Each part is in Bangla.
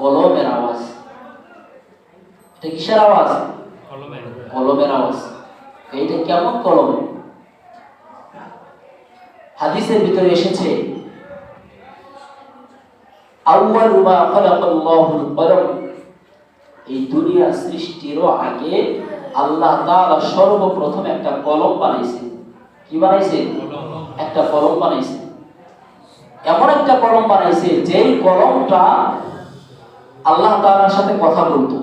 কলমের আওয়াজ। এটা কিসের আওয়াজ? কলমের। আওয়াজ। এইটা কেমন কলম? হাদিসের ভিতরে এসেছে আউয়াল মা খালাকাল্লাহুল কলম এই দুনিয়া সৃষ্টিরও আগে আল্লাহ তাআলা সর্বপ্রথম একটা কলম বানাইছে। কি বানাইছে? একটা কলম বানাইছে। এমন একটা কলম বানাইছে যেই কলমটা আল্লাহ তাআলার সাথে কথা বলতো।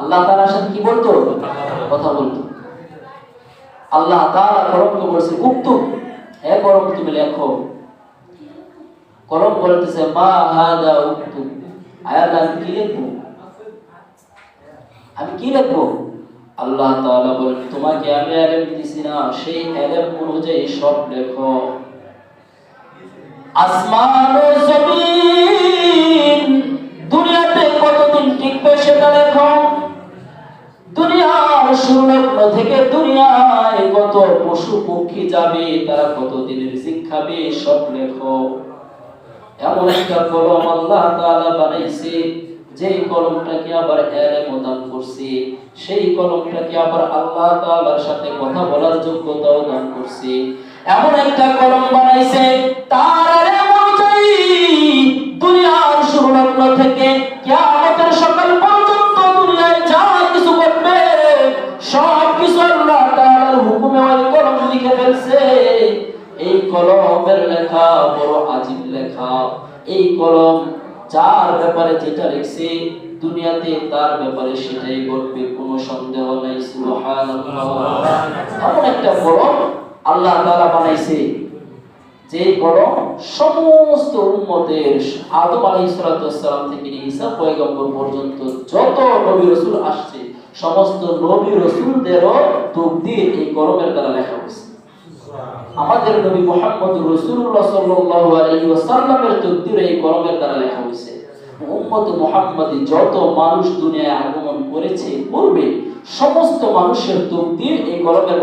আল্লাহ তাআলার সাথে কি বলতো? কথা বলতো। আল্লাহ তাআলা বলছে উক্তুব হে তুমি লেখো। বলতেছে, মা হাদা উক্তুব আয়াত আমি কি লিখব? আমি কি লিখব? আল্লাহ তাআলা বলেন, তোমাকে আমি এলেম দিছি না, সেই এলেম অনুযায়ী সব লেখো। আসমান ও জমিন থেকে দুনিয়ায় কত পশু পক্ষী যাবে, তারা কতদিনের শিক্ষাবে সব লেখো। এমন একটা কলম আল্লাহ তাআলা বানাইছে, যেই কলমটাকে আবার এলেম দান করছে, সেই কলমটাকে আবার আল্লাহ তাআলার সাথে কথা বলার যোগ্যতাও দান করছে। এমন একটা কলম বানাইছে, তার লিখে ফেলছে। এই কলমের লেখা বড় আজীব লেখা। এই কলম যার ব্যাপারে যেটা লিখছে, দুনিয়াতে তার ব্যাপারে সেটাই ঘটবে, কোনো সন্দেহ নাই এমন একটা কলম আল্লাহ তাআলা বানাইছে, যে কলম সমস্ত উম্মতের আদম আলাইহিস সালাম থেকে ঈসা পয়গম্বর পর্যন্ত যত নবী রসুল আসছে, সমস্ত নবী রাসূলদেরও তকদির এই কলমের দ্বারা লেখা হয়েছে। আমাদের নবী মোহাম্মদ রসুল্লাহ সাল্লাল্লাহু আলাইহি এই কলমের দ্বারা লেখা হয়েছে, উম্মত মুহাম্মাদি যত মানুষ দুনিয়ায় আগমন করেছে করবে সমস্ত মানুষের তকদির এই কলমের